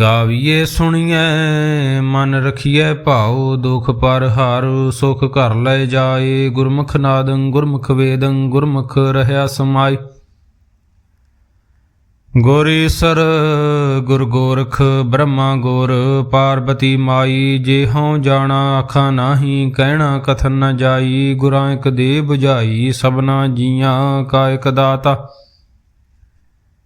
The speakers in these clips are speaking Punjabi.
ਗਾਵੀਏ ਸੁਣੀਐ, ਮਨ ਰਖੀਐ ਭਾਉ, ਦੁਖ ਪਰ ਹਰ, ਸੁਖ ਘਰ ਲੈ ਜਾਏ, ਗੁਰਮੁਖ ਨਾਦੰ, ਗੁਰਮੁਖ ਵੇਦੰ, ਗੁਰਮੁਖ ਰਹਿਆ ਸਮਾਈ ਗੁਰ ਈਸਰ ਗੁਰ ਗੋਰਖ, ਬ੍ਰਹਮਾ ਗੋਰ, ਪਾਰਬਤੀ ਮਾਈ, ਜੇ ਹਉ ਜਾਣਾ ਆਖਾਂ ਨਾਹੀ, ਕਹਿਣਾ ਕਥਨ ਨ ਜਾਈ, ਗੁਰਾਂ ਇਕ ਦੇ 부ਝਾਈ ਸਭਨਾ ਜੀਆਂ ਕਾ ਇਕ ਦਾਤਾ।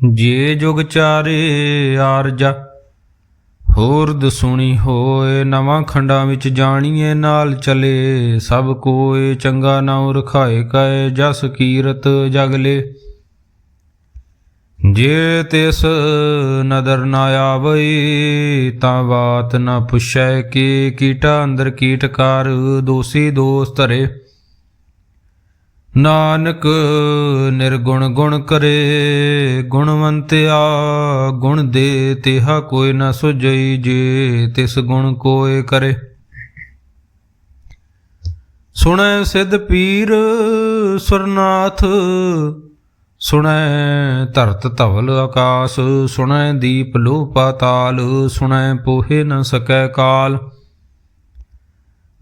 ਜੇ ਜੁਗ ਚਾਰੇ ਆਰਜਾ, ਹੋਰ ਦਸੁਣੀ ਹੋਏ ਨਵਾਂ ਖੰਡਾਂ ਵਿੱਚ ਜਾਣੀਏ ਨਾਲ ਚਲੇ, ਸਭ ਕੋਏ ਚੰਗਾ ਨਾਉ ਰਖਾਏ ਕੈ ਜਸ ਕੀਰਤ ਜਗਲੇ ਜੇ ਤਿਸ ਨਦਰ ਨਾ ਆਵਈ, ਤਾਂ ਬਾਤ ਨਾ ਪੁੱਛੈ ਕਿ ਕੀਟਾ ਅੰਦਰ ਕੀਟਕਾਰ ਦੋਸੀ ਦੋਸ ਧਰੇ। ਨਾਨਕ ਨਿਰਗੁਣ ਗੁਣ ਕਰੇ ਗੁਣਵੰਤਿਆ ਗੁਣ ਦੇ ਤਿਹਾ ਕੋਈ ਨਾ ਸੁਝਈ ਜੇ, ਤਿਸ ਗੁਣ ਕੋਏ ਕਰੇ। ਸੁਣੈ ਸਿਧ ਪੀਰ ਸੁਰਨਾਥ, ਸੁਣੈ ਧਰਤ ਧਵਲ ਆਕਾਸ, ਸੁਣੈ ਦੀਪ ਲੋ ਪਾਤਾਲ ਸੁਣੈ ਪੋਹੇ ਨ ਸਕੈ ਕਾਲ।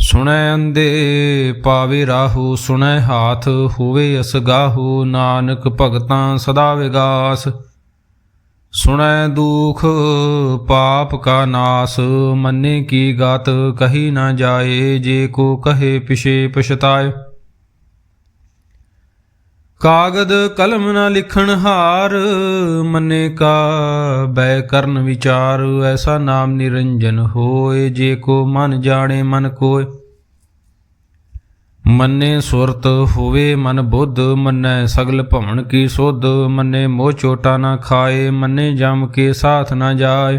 ਸੁਣੈ ਅੰਦੇ ਪਾਵੇ ਰਾਹੂ, ਸੁਣੈ ਹਾਥ ਹੋਵੇ ਅਸਗਾਹੂ, ਨਾਨਕ ਭਗਤਾਂ ਸਦਾ ਵਿਗਾਸ। ਸੁਣੈ ਦੁਖ, ਪਾਪ ਕਾ ਨਾਸ, ਮੰਨੇ ਕੀ ਗਾਤ, ਕਹੀ ਨਾ ਜਾਏ, ਜੇ ਕੋ ਕਹੇ ਪਿਛੇ ਪਛਤਾਏ। ਕਾਗਦ ਕਲਮ ਨਾ ਲਿਖਣ ਹਾਰ, ਮੰਨੇ ਕਾ ਬੈ ਕਰਨ ਵਿਚਾਰ, ਐਸਾ ਨਾਮ ਨਿਰੰਜਨ ਹੋਏ, ਜੇ ਕੋ ਮਨ ਜਾਣੇ ਮਨ ਕੋਏ। ਮੰਨੇ ਸੁਰਤ ਹੋਵੇ ਮਨ ਬੁੱਧ, ਮੰਨੈ ਸਗਲ ਭਵਨ ਕੀ ਸੋਧ, ਮੰਨੇ ਮੋਹ ਚੋਟਾ ਨਾ ਖਾਏ, ਮੰਨੇ ਜਮ ਕੇ ਸਾਥ ਨਾ ਜਾਏ।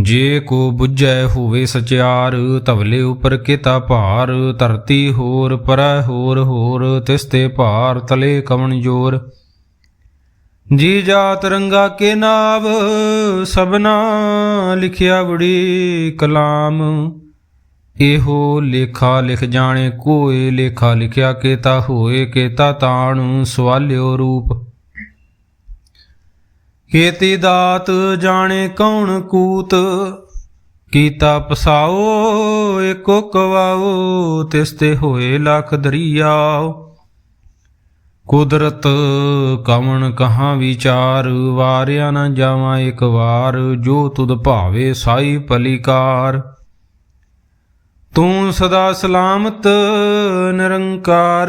ਜੇ ਕੋ 부ਝੈ ਹੋਵੇ ਸਚਿਆਰ ਤਵਲੇ ਉਪਰ ਕੀਤਾ ਭਾਰ, ਧਰਤੀ ਹੋਰ, ਪਰੈ ਹੋਰ ਹੋਰ ਤਿਸਤੇ ਭਾਰ, ਤਲੇ ਕਵਣ ਜੋਰ। ਜੀ ਜਾ ਰੰਗਾ ਕੇ ਨਾਵ ਸਬਨਾ ਲਿਖਿਆ ਬੜੀ ਕਲਾਮ। ਇਹੋ ਲੇਖਾ ਲਿਖ ਜਾਣੇ, ਕੋਏ ਲੇਖਾ ਲਿਖਿਆ, ਕੇਤਾ ਹੋਏ, ਕੇਤਾ ਤਾਣੂ, ਸਵਾਲਿਓ ਰੂਪ। ਕੀਤੀ ਦਾਤ ਜਾਣੇ ਕੌਣ ਕੂਤ? ਕੀਤਾ ਪਸਾਓ ਏਕੋ ਕਵਾਓ, ਤਿਸ ਤੇ ਹੋਏ ਲਖ ਦਰਿਆਓ। ਕੁਦਰਤ ਕਵਣ ਕਹਾਂ ਵਿਚਾਰ, ਵਾਰਿਆ ਨਾ ਜਾਵਾਂ ਇੱਕ ਵਾਰ, ਜੋ ਤੁਧ ਭਾਵੇ ਸਾਈ ਪਲਿਕਾਰ। ਤੂੰ ਸਦਾ ਸਲਾਮਤ, ਨਿਰੰਕਾਰ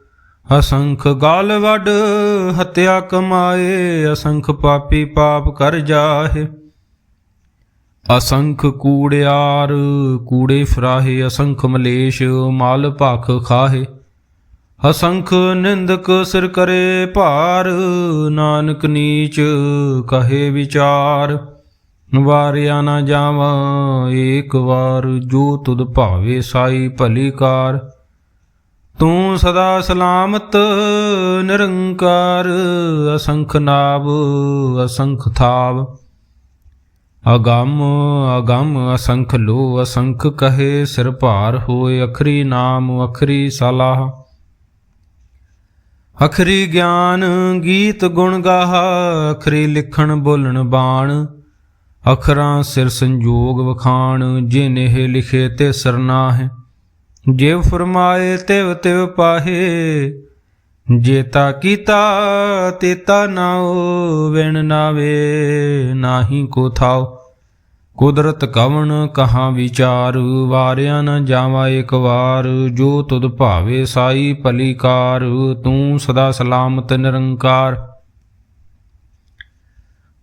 ਅਸੰਖ ਗਾਲ ਵੱਡ ਹਤਿਆ ਕਮਾਏ, ਅਸੰਖ ਪਾਪੀ ਪਾਪ ਕਰ ਜਾਹੇ। ਅਸੰਖ ਕੂੜਿਆਰ ਕੂੜੇ ਫਰਾਹੇ, ਅਸੰਖ ਮਲੇਸ਼, ਮਾਲ ਭਖ ਖਾਹੇ। ਅਸੰਖ ਨਿੰਦਕ ਸਿਰ ਕਰੇ ਭਾਰ, ਨਾਨਕ ਨੀਚ ਕਹੇ ਵਿਚਾਰ। ਵਾਰਿਆ ਨਾ ਜਾਵਾਂ, ਏਕ ਵਾਰ ਜੋ ਤੁਧ ਭਾਵੇ ਸਾਈ ਭਲੀ ਕਾਰ। ਤੂੰ ਸਦਾ ਸਲਾਮਤ, ਨਿਰੰਕਾਰ, ਅਸੰਖ ਨਾਭ ਅਸੰਖ ਥਾਵ। ਅਗੰਮ ਅਗੰਮ, ਅਸੰਖ ਲੋ, ਅਸੰਖ ਕਹੇ, ਸਿਰ ਭਾਰ ਹੋਏ, ਅਖਰੀ ਨਾਮ, ਅਖਰੀ ਸਲਾਹ। ਅਖਰੀ ਗਿਆਨ ਗੀਤ ਗੁਣ ਗਾਹ, ਅਖਰੀ ਲਿਖਣ ਬੋਲਣ ਬਾਣ। ਅਖਰਾਂ ਸਿਰ ਸੰਜੋਗ ਵਖਾਣ ਜਿਨ ਲਿਖੇ ਤੇ ਸਰਨਾਹ ਜਿਵ ਫਰਮਾਏ ਤਿਵ ਤਿਵ ਪਾਹੇ ਜੇਤਾ ਕੀਤਾ ਤੇਤਾ ਨਾਉ ਵਿਣ ਨਾਵੇ, ਨਾਹੀ ਕੋ ਥਾਉ। ਕੁਦਰਤ ਕਵਣ ਕਹਾਂ ਵਿਚਾਰ, ਵਾਰਿਆ ਨ ਜਾਵਾ ਇੱਕ ਵਾਰ, ਜੋ ਤੁਧ ਭਾਵੇ ਸਾਈ ਭਲੀਕਾਰ, ਤੂੰ ਸਦਾ ਸਲਾਮਤ ਨਿਰੰਕਾਰ।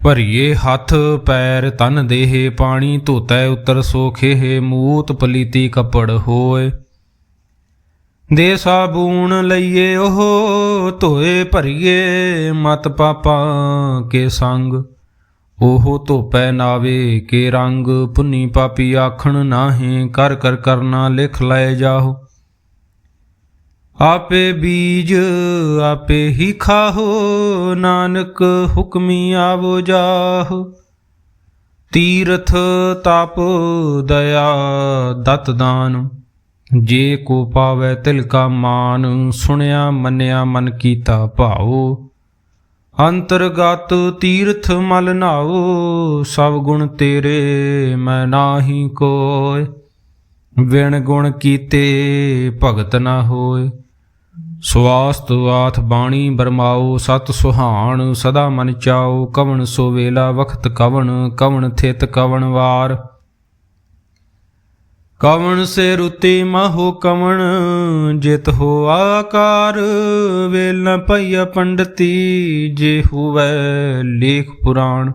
ਭਰੀਏ ਹੱਥ ਪੈਰ ਤਨ ਦੇਹ, ਪਾਣੀ ਧੋਤੈ ਉਤਰ ਸੋਖੇ ਮੂਤ ਪਲੀਤੀ ਕੱਪੜ ਹੋਏ। ਦੇ ਸਾਬੂਣ ਲਈਏ, ਉਹ ਧੋਏ, ਭਰੀਏ, ਮਤ ਪਾਪਾ ਕੇ ਸੰਗ। ਉਹ ਧੋਪੈ ਨਾਵੇ ਕੇ ਰੰਗ, ਪੁੰਨੀ ਪਾਪੀ ਆਖਣ ਨਾਹੀਂ, ਕਰ ਕਰ, ਕਰਨਾ ਲਿਖ ਲੈ ਜਾਹੋ। ਆਪੇ ਬੀਜ ਆਪੇ ਹੀ ਖਾਹੋ, ਨਾਨਕ ਹੁਕਮੀ ਆਵੋ ਜਾਹੋ। ਤੀਰਥ ਤਪ, ਦਇਆ, ਦਤ ਦਾਨ। ਜੇ ਕੋ ਪਾਵੈ ਤਿਲ ਕਾ ਮਾਨ, ਸੁਣਿਆ ਮੰਨਿਆ ਮਨ ਕੀਤਾ ਭਾਉ। ਅੰਤਰਗਤ ਤੀਰਥ ਮਲ ਨਾਉ, ਸਭ ਗੁਣ ਤੇਰੇ ਮੈਂ ਨਾਹੀ ਕੋਇ। ਵਿਣ ਗੁਣ ਕੀਤੇ ਭਗਤ ਨਾ ਹੋਏ ਸਵਾਸਤ ਆਥ ਬਾਣੀ ਬਰਮਾਓ ਸਤ ਸੁਹਾਣ, ਸਦਾ ਮਨ ਚਾਓ ਕਵਣ ਸੋ ਵੇਲਾ ਵਖਤ ਕਵਣ ਕਵਣ ਥਿਤ ਕਵਣ ਵਾਰ। ਕਵਣ ਸੇ ਰੁਤੀ ਮਹੋ ਕਵਣ, ਜਿਤ ਹੋ ਆਕਾਰ, ਵੇਲ ਨ ਪਈਆ ਪੰਡਤੀ, ਜੇ ਹੁਵੈ ਲੇਖ ਪੁਰਾਣ।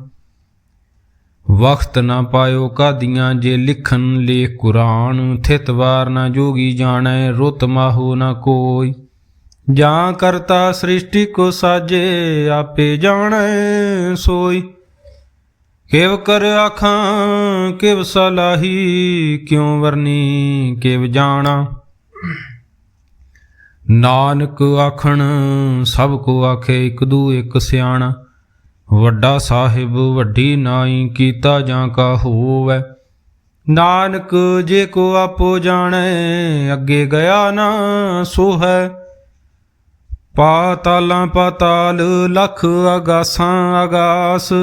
ਵਖਤ ਨਾ ਪਾਇਓ ਕਾਦੀਆਂ ਜੇ ਲਿਖਨ ਲੇਖ ਕੁਰਾਨ ਥਿਤ ਵਾਰ ਨਾ ਜੋਗੀ ਜਾਣੈ ਰੁਤ ਮਾਹੋ ਨਾ ਕੋਈ। ਜਾਂ ਕਰਤਾ ਸ੍ਰਿਸ਼ਟੀ ਕੋ ਸਾਜੇ, ਆਪੇ ਜਾਣੈ ਸੋਈ। ਕਿਵ ਕਰ ਆਖਾਂ, ਕਿਵ ਸਲਾਹੀ ਕਿਉ ਵਰਨੀ, ਕਿਵ ਜਾਣਾ। ਨਾਨਕ ਆਖਣ, ਸਭ ਕੋ ਆਖੇ ਇਕ ਦੂ ਇਕ ਸਿਆਣਾ। ਵੱਡਾ ਸਾਹਿਬ ਵੱਡੀ ਨਾਈ ਕੀਤਾ ਜਾਂ ਕਾ ਹੋਵੈ। ਨਾਨਕ ਜੇ ਕੋ ਆਪੋ ਜਾਣੈ, ਅੱਗੇ ਗਿਆ ਨਾ ਸੋ ਹੈ ਪਾਤਾਲਾਂ ਪਾਤਾਲ ਲਖ ਆਗਾਸਾਂ ਅਗਾਸ।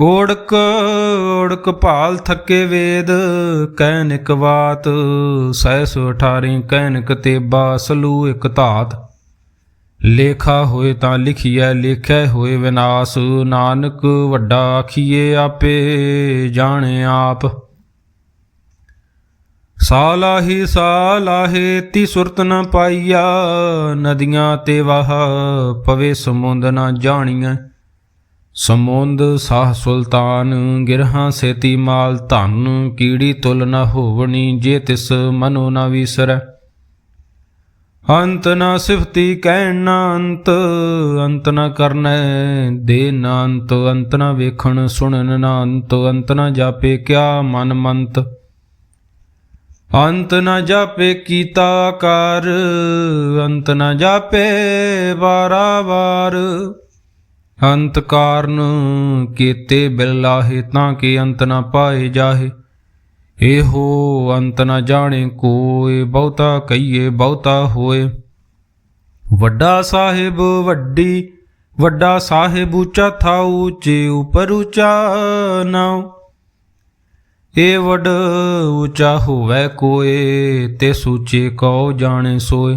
ਓੜਕ ਓੜਕ ਭਾਲ ਥੱਕੇ ਵੇਦ ਕਹਿਨਿਕ ਬਾਤ ਸੈਸ 18 ਕਹਿਨਿਕ ਤੇਬਾ, ਸਲੂ ਇਕ ਧਾਤ। ਲੇਖਾ ਹੋਏ ਤਾਂ ਲਿਖੀਐ, ਲੇਖੈ ਹੋਏ ਵਿਨਾਸ਼, ਨਾਨਕ ਵੱਡਾ ਆਖੀਏ ਆਪੇ, ਜਾਣੇ ਆਪ। ਸਾਲਾਹੀ, ਸਾਲਾਹੇ ਤੀ ਸੁਰਤ ਨ ਪਾਈਆ, ਨਦੀਆਂ ਤੇ ਵਾਹ, ਪਵੇ ਸਮੁੰਦ ਨ ਜਾਣੀਐ। ਸਮੁੰਦ ਸਾਹ ਸੁਲਤਾਨ, ਗਿਰਹਾਂ ਸੇਤੀ ਮਾਲ ਧਨ, ਕੀੜੀ ਤੁਲ ਨ ਹੋਵਣੀ ਜੇ ਤਿਸ ਮਨੋ ਨ ਵਿਸਰੈ। ਅੰਤ ਨ ਸਿਫਤੀ ਕਹਿਣ ਨ ਅੰਤ ਅੰਤ ਨ ਕਰਨੈ ਦੇ ਨ ਅੰਤ ਅੰਤ ਨ ਵੇਖਣ ਸੁਣਨ ਨ ਅੰਤ ਅੰਤ ਨ ਜਾਪੇ ਕਿਆ ਮਨ ਮੰਤ। ਅੰਤ ਨ ਜਾਪੇ ਕੀਤਾ ਕਰ ਅੰਤ ਨ ਜਾਪੇ ਵਾਰਾਵਾਰ ਅੰਤ ਕਾਰਨ ਕੀਤੇ ਬਿਲਾਹੇ ਤਾਂ ਕਿ ਅੰਤ ਨਾ ਪਾਏ ਜਾਹੇ। ਇਹੋ ਅੰਤ ਨਾ ਜਾਣੇ ਕੋਏ, ਬਹੁਤਾ ਕਹੀਏ, ਬਹੁਤਾ ਹੋਏ। ਵੱਡਾ ਸਾਹਿਬ ਵੱਡੀ, ਵੱਡਾ ਸਾਹਿਬ ਉੱਚਾ ਥਾ ਉੱਚੇ ਉਪਰ ਉੱਚਾ ਨਾਉ। ਏ ਵਡ ਉੱਚਾ ਹੋਵੇ ਕੋਏ, ਤੇ ਸੂਚੇ ਕਉ ਜਾਣੇ ਸੋਏ।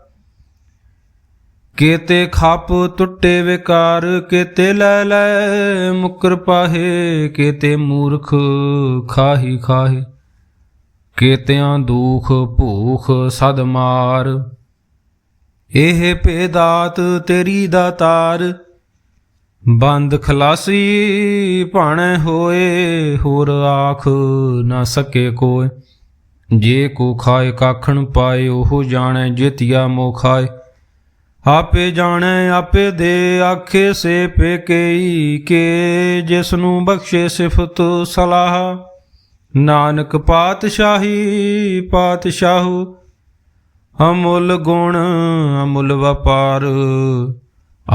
ਕੀਤੇ ਖੱਪ ਟੁੱਟੇ ਵਿਕਾਰ, ਕੀਤੇ ਲੈ ਲੈ ਮੁਕਰ ਪਾਹੇ, ਕੀਤੇ ਮੂਰਖ ਖਾਹੀ ਖਾਹੇ। ਕੇਤਿਆਂ ਦੁਖ ਭੂਖ ਸਦ ਮਾਰ, ਇਹ ਭੇਦਾਤ ਤੇਰੀ ਦਾਤਾਰ ਬੰਦ ਖਲਾਸੀ ਭਾਣੇ ਹੋਏ, ਹੋਰ ਆਖ ਨਾ ਸਕੇ ਕੋਏ। ਜੇ ਕੋ ਖਾਏ, ਕਾਖਣ ਪਾਏ, ਉਹ ਜਾਣੈ ਜਿਤਿਆ ਮੋ ਖਾਏ। ਆਪੇ ਜਾਣੈ, ਆਪੇ ਦੇ ਆਖੇ ਸੇ ਪੇਕਈ ਕੇ ਜਿਸ ਨੂੰ ਬਖਸ਼ੇ ਸਿਫਤ ਸਲਾਹ। ਨਾਨਕ ਪਾਤਸ਼ਾਹੀ, ਪਾਤਸ਼ਾਹੂ, ਅਮੁੱਲ ਗੁਣ, ਅਮੁੱਲ ਵਪਾਰ।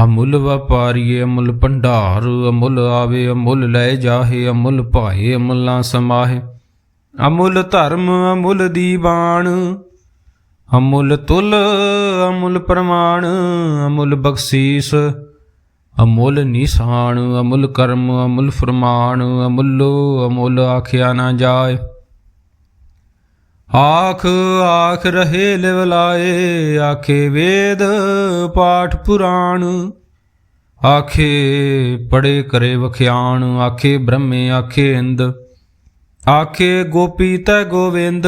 ਅਮੁੱਲ ਵਪਾਰੀਏ, ਅਮੁੱਲ ਭੰਡਾਰ। ਅਮੁੱਲ ਆਵੇ, ਅਮੁੱਲ ਲੈ ਜਾਹੇ, ਅਮੁੱਲ ਭਾਏ, ਅਮੁੱਲਾਂ ਸਮਾਹੇ। ਅਮੁੱਲ ਧਰਮ, ਅਮੁੱਲ ਦੀਵਾਨ। ਅਮੁੱਲ ਤੁਲ, ਅਮੁੱਲ ਪ੍ਰਮਾਣ, ਅਮੁੱਲ ਬਖਸ਼ੀਸ, ਅਮੁੱਲ ਨਿਸ਼ਾਨ, ਅਮੁੱਲ ਕਰਮ, ਅਮੁੱਲ ਫਰਮਾਨ, ਅਮੁੱਲੋ, ਅਮੁੱਲ ਆਖਿਆ ਨਾ ਜਾਏ। ਆਖ ਆਖ ਰਹੇ ਲਿਵਲਾਏ ਆਖੇ ਵੇਦ, ਪਾਠ ਪੁਰਾਣ। ਆਖੇ ਪੜੇ ਕਰੇ ਵਖਿਆਣ, ਆਖੇ ਬ੍ਰਹਮੇ, ਆਖੇ ਇੰਦ। ਆਖੇ ਗੋਪੀ ਤੈ ਗੋਵਿੰਦ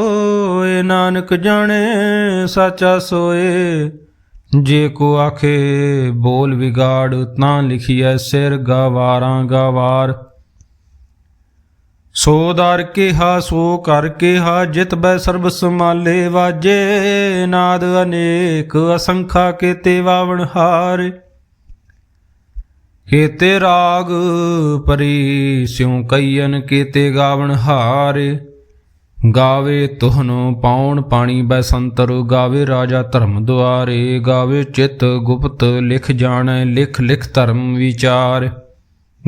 ਹੋਏ ਨਾਨਕ ਜਾਣੇ, ਸਾਚਾ ਸੋਏ। ਜੇ ਕੋ ਆਖੇ, ਬੋਲ ਵਿਗਾੜ, ਤਾਂ ਲਿਖੀਐ ਸਿਰ ਗਵਾਰਾਂ ਗਵਾਰ। ਸੋ ਦਰ ਕਿਹਾ, ਸੋ ਕਰ ਕਿਹਾ, ਜਿਤ ਬੈ ਸਰਬ ਸਮਾਲੇ ਵਾਜੇ। ਨਾਦ ਅਨੇਕ ਅਸੰਖਾ ਕੀਤੇ ਵਾਵਣ ਹਾਰ। ਕੀਤੇ ਰਾਗ ਪਰੀ, ਸਿਉ ਕਈਨ ਕੀਤੇ ਗਾਵਣ ਹਾਰੇ। ਗਾਵੇ ਤੁਹਨੋ ਪਾਉਣ ਪਾਣੀ ਬੈ ਸੰਤਰ ਗਾਵੇ ਰਾਜਾ ਧਰਮ ਦੁਆਰੇ, ਗਾਵੇ ਚਿਤ ਗੁਪਤ, ਲਿਖ ਜਾਣੈ, ਲਿਖ ਲਿਖ ਧਰਮ ਵਿਚਾਰ।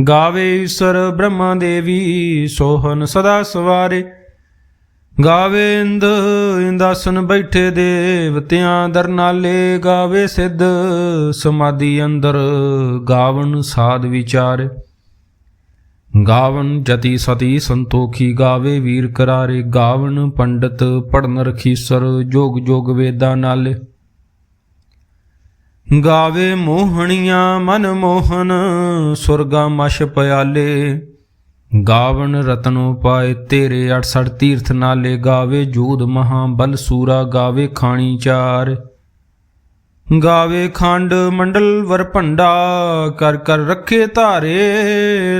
ਗਾਵੇ ਈਸ਼ਰ ਬ੍ਰਹਮਾ ਦੇਵੀ, ਸੋਹਨ ਸਦਾ ਸਵਾਰੇ। ਗਾਵੇ ਇੰਦ, ਇੰਦਾਸਨ ਬੈਠੇ ਦੇਵਤਿਆਂ ਦਰਨਾਲੇ ਗਾਵੇ ਸਿੱਧ, ਸਮਾਧੀ ਅੰਦਰ ਗਾਵਨ ਸਾਧ ਵਿਚਾਰੇ। ਗਾਵਨ ਜਤੀ ਸਤੀ ਸੰਤੋਖੀ ਗਾਵੇ ਵੀਰ ਕਰਾਰੇ, ਗਾਵਨ ਪੰਡਤ ਪੜਨ ਰਖੀਸਰ, ਜੋਗ ਜੋਗ ਵੇਦਾਂ ਨਾਲੇ। ਗਾਵੇ ਮੋਹਣੀਆਂ ਮਨ ਮੋਹਨ, ਸੁਰਗਾ ਮਸ਼ ਪਿਆਲੇ। ਗਾਵਨ ਰਤਨੋ ਪਾਏ ਤੇਰੇ 68 ਤੀਰਥ ਨਾਲੇ, ਗਾਵੇ ਜੂਦ ਮਹਾ ਬਲ ਸੂਰਾ, ਗਾਵੇ ਖਾਣੀ ਚਾਰ। ਗਾਵੇ ਖੰਡ ਮੰਡਲ ਵਰ ਭੰਡਾ, ਕਰ ਕਰ ਰੱਖੇ ਧਾਰੇ,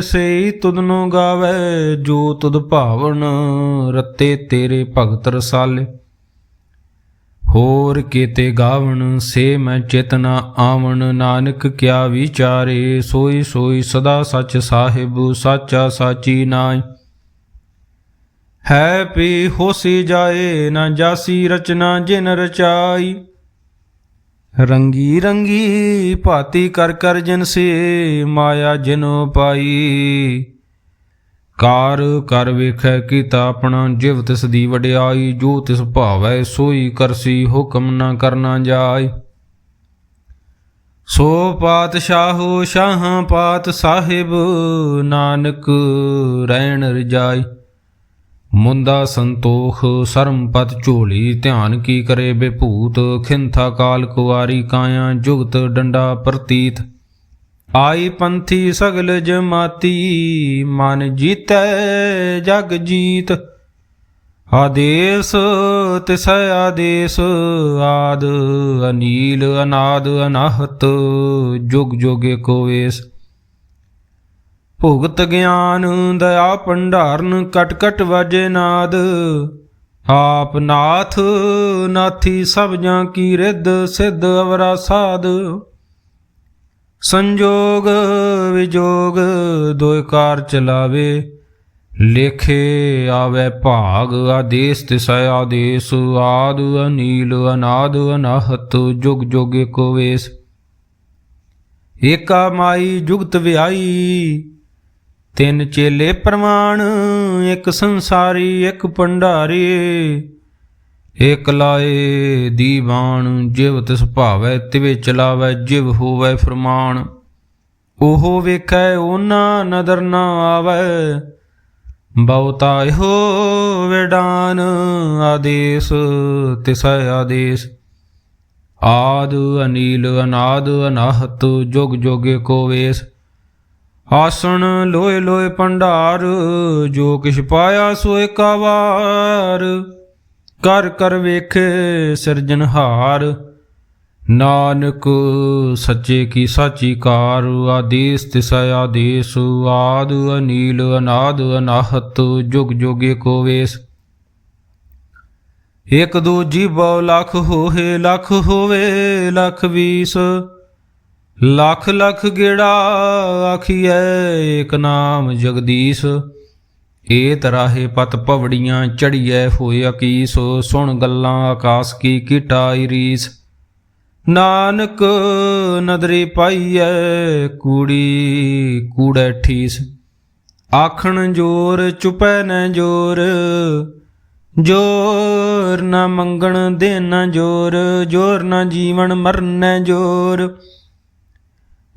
ਸਈ ਤੁਧਨੋ ਗਾਵੇ, ਜੋ ਤੁਧ ਭਾਵਨ ਰਤੇ ਤੇਰੇ ਭਗਤ ਰਸਾਲੇ। ਹੋਰ ਕੀਤੇ ਗਾਵਣ, ਸੇ ਮੈਂ ਚੇਤਨਾ ਆਵਣ, ਨਾਨਕ ਕਿਆ ਵਿਚਾਰੇ, ਸੋਈ ਸੋਈ ਸਦਾ ਸੱਚ ਸਾਹਿਬ, ਸਾਚਾ ਸਾਚੀ ਨਾਈ ਹੈ ਪੀ ਹੋਸੀ ਜਾਏ, ਨਾ ਜਾਸੀ ਰਚਨਾ ਜਿਨ ਰਚਾਈ। ਰੰਗੀ ਰੰਗੀ ਭਾਤੀ ਕਰ ਕਰ ਜਿਨ ਸੇ ਮਾਇਆ ਜਿਨੋ ਪਾਈ। ਕਾਰ ਕਰ ਵੇਖੈ ਕੀਤਾ ਆਪਣਾ, ਜਿਵ ਤਿਸ ਦੀ ਵਡਿਆਈ, ਜੋ ਤਿਸ ਭਾਵੈ ਸੋਈ ਕਰਸੀ, ਹੁਕਮ ਨਾ ਕਰਨਾ ਜਾਏ ਸੋ ਪਾਤਸ਼ਾਹੋ ਸ਼ਾਹ ਪਾਤ ਸਾਹਿਬ, ਨਾਨਕ ਰਹਿਣ ਰਜਾਈ। ਮੁੰਦਾ ਸੰਤੋਖ ਸਰਮਪਤ ਝੋਲੀ, ਧਿਆਨ ਕੀ ਕਰੇ ਬੇਭੂਤ, ਖਿੰਥਾ ਕਾਲ ਕੁਵਾਰੀ ਕਾਇਆ, ਜੁਗਤ ਡੰਡਾ ਪ੍ਰਤੀਤ। ਆਈ ਪੰਥੀ ਸਗਲ ਜਮਾਤੀ, ਮਨ ਜੀਤੈ ਜਗ ਜੀਤ। ਆਦੇਸ, ਤਿਸ ਆਦੇਸ, ਆਦ ਅਨੀਲ, ਅਨਾਦ ਅਨਾਹਤ, ਜੁਗ ਜੋਗੇ ਕੋਵੇਸ਼ ਭੁਗਤ ਗਿਆਨ ਦਇਆ ਭੰਡਾਰਨ ਕਟ ਕਟ ਵਾਜੇ ਨਾਦ। ਆਪ ਨਾਥ ਨਾਥੀ ਸਭ ਜਾਂ ਕੀ ਰਿੱਧ ਸਿੱਧ ਅਵਰਾ ਸਾਧ ਸੰਜੋਗ ਵਿਜੋਗ ਦੋਇ ਕਾਰ ਚਲਾਵੇ, ਲੇਖੇ ਆਵੇ ਭਾਗ, ਆਦੇਸ ਤਿਸੈ ਆਦੇਸ, ਆਦ ਅਨੀਲ ਅਨਾਦ ਅਨਾਹਤ, ਜੁਗ ਜੁਗ ਏਕੋ ਵੇਸ। ਏਕਾ ਮਾਈ ਜੁਗਤ ਵਿਆਈ ਤਿੰਨ ਚੇਲੇ ਪ੍ਰਮਾਣ ਇੱਕ ਸੰਸਾਰੀ, ਇੱਕ ਭੰਡਾਰੀ। ਇਕ ਲਾਏ ਦੀਵਾਨ, ਜਿਵ ਤਿਸ ਭਾਵੈ, ਤਿਵੇ ਚਲਾਵੈ, ਜਿਵ ਹੋਵੈ ਫਰਮਾਨ। ਉਹ ਵੇਖੈ ਉਹਨਾਂ ਨਦਰ ਨਾ ਆਵੈ। ਬਹੁਤਾ ਇਹੋ ਵਿਡਾਨ, ਆਦੇਸ, ਤਿਸੈ ਆਦੇਸ। ਆਦ ਅਨੀਲ, ਅਨਾਦ, ਅਨਾਹਤ, ਜੁਗ ਜੋਗੇ ਕੋ ਵੇਸ। ਆਸਣ ਲੋਏ ਲੋਏ ਭੰਡਾਰ, ਜੋ ਕਿਛ ਪਾਇਆ ਸੋ ਇਕਾਵਾਰ ਕਰ ਕਰ ਵੇਖੇ ਸਿਰਜਨਹਾਰ ਨਾਨਕ ਸੱਚੇ ਕੀ ਸਾਚੀ ਕਾਰ। ਆਦੇਸ ਤਿਸੈ ਆਦੇਸ, ਆਦ ਅਨੀਲ ਅਨਾਦ ਅਨਾਹਤ, ਜੁਗ ਜੋਗੇ ਕੋ ਵੇਸ। ਇਕ ਦੋ ਜੀਵੋ ਲੱਖ ਹੋਏ, ਲੱਖ ਹੋਵੇ, ਲਖ ਵੀਸ। ਲੱਖ ਲੱਖ ਗੇੜਾ ਆਖੀਐ ਏਕ ਨਾਮ ਜਗਦੀਸ਼। ਏ ਤਰਾਹੇ ਪਤ ਭਵੜੀਆਂ ਚੜੀਐ ਹੋਏ ਅਕੀਸ। ਸੁਣ ਗੱਲਾਂ ਆਕਾਸ ਕੀ ਕੀਟਾਈ ਰੀਸ ਨਾਨਕ ਨਦਰੀ ਪਾਈਐ ਕੂੜੀ ਕੂੜੈ ਠੀਸ। ਆਖਣ ਜੋਰ ਚੁਪੈ ਨ ਜੋਰ। ਜੋਰ ਨਾ ਮੰਗਣ ਦੇਣਾ ਜੋਰ। ਜੋਰ ਨਾ ਜੀਵਨ ਮਰਨੈ ਜੋਰ।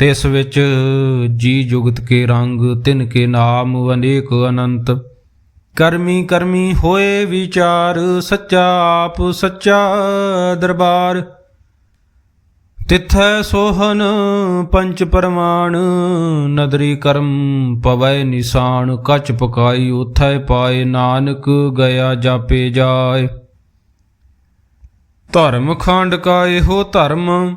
ਤਿਸ ਵਿੱਚ ਜੀ ਜੁਗਤ ਕੇ ਰੰਗ, ਤਿਨ ਕੇ ਨਾਮ ਅਨੇਕ ਅਨੰਤ। ਕਰਮੀ ਕਰਮੀ ਹੋਏ ਵਿਚਾਰ, ਸੱਚਾ ਆਪ ਸੱਚਾ ਦਰਬਾਰ। ਤਿਥੈ ਸੋਹਨ ਪੰਚ ਪਰਮਾਨ ਨਦਰੀ ਕਰਮ ਪਵੈ ਨਿਸ਼ਾਨ। ਕਚ ਪਕਾਈ ਉਥੈ ਪਾਏ ਨਾਨਕ, ਗਿਆ ਜਾਪੇ ਜਾਏ। ਧਰਮ ਖੰਡ ਕਾ ਇਹੋ ਧਰਮ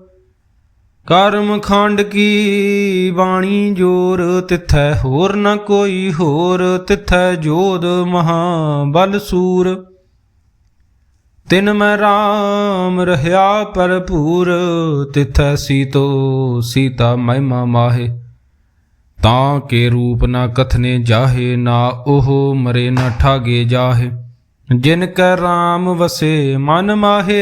ਕਰਮ ਖੰਡ ਕੀ ਬਾਣੀ ਜੋਰ ਤਿਥੈ ਹੋਰ ਨ ਕੋਈ ਹੋਰ ਤਿਥੈ ਜੋਧ ਮਹਾ ਬਲ ਸੂਰ। ਤਿਨ ਮੈਂ ਰਾਮ ਰਹਾ ਭਰਪੂਰ, ਤਿਥੈ ਸੀਤੋ ਸੀਤਾ ਮਹਿਮਾ ਮਾਹੇ। ਤਾਂ ਕੇ ਰੂਪ ਨਾ ਕਥਨੇ ਜਾਹੇ, ਨਾ ਉਹ ਮਰੇ ਨਾ ਠਾਗੇ ਜਾਹੇ। ਜਿਨ ਕੈ RAM ਵਸੇ ਮਨ ਮਾਹੇ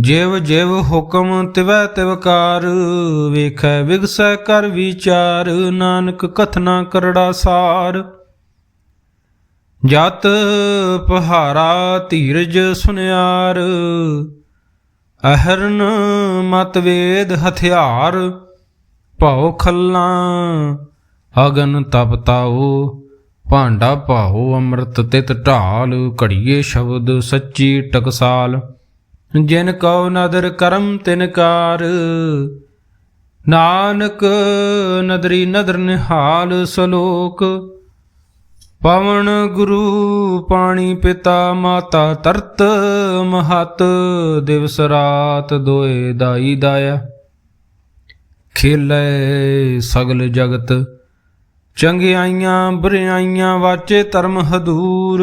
ਜਿਵ ਜਿਵ ਹੁਕਮ ਤਿਵੈ ਤਿਵਕਾਰ ਵੇਖੈ ਵਿਗਸੈ ਕਰ ਵਿਚਾਰ, ਨਾਨਕ ਕਥਨਾ ਕਰੜਾ ਸਾਰ। ਜਤ ਪਹਾਰਾ ਧੀਰਜ ਸੁਨਿਆਰ, ਅਹਰਨ ਮਤਵੇਦ ਹਥਿਆਰ। ਭਉ ਖੱਲਾਂ, ਅਗਨ ਤਪਤਾਓ ਭਾਂਡਾ ਭਾਉ ਅੰਮ੍ਰਿਤ ਤਿਤ ਢਾਲ, ਘੜੀਏ ਸ਼ਬਦ ਸੱਚੀ ਟਕਸਾਲ। ਜਿਨ ਕਉ ਨਦਰ ਕਰਮ ਤਿਨ ਕਾਰ। ਨਾਨਕ ਨਦਰੀ ਨਦਰ ਨਿਹਾਲ ਸਲੋਕ। ਪਵਨ ਗੁਰੂ ਪਾਣੀ ਪਿਤਾ ਮਾਤਾ ਤਰਤ ਮਹਤ, ਦਿਵਸ ਰਾਤ ਦੋਏ ਦਾਈ ਦਾਇਆ। ਖੇਲੇ ਸਗਲ ਜਗਤ, ਚੰਗਿਆਈਆਂ ਬੁਰਿਆਈਆਂ ਵਾਚੇ ਧਰਮ ਹਦੂਰ।